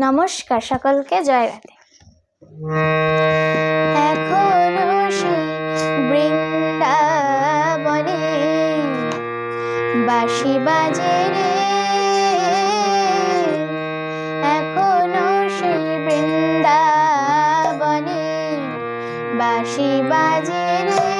নমস্কার, সকলকে জয় রাধে। এখনও সেই বৃন্দাবনে। বাঁশি বাজে রে। এখনও সেই বৃন্দাবনে। বাঁশি বাজে রে।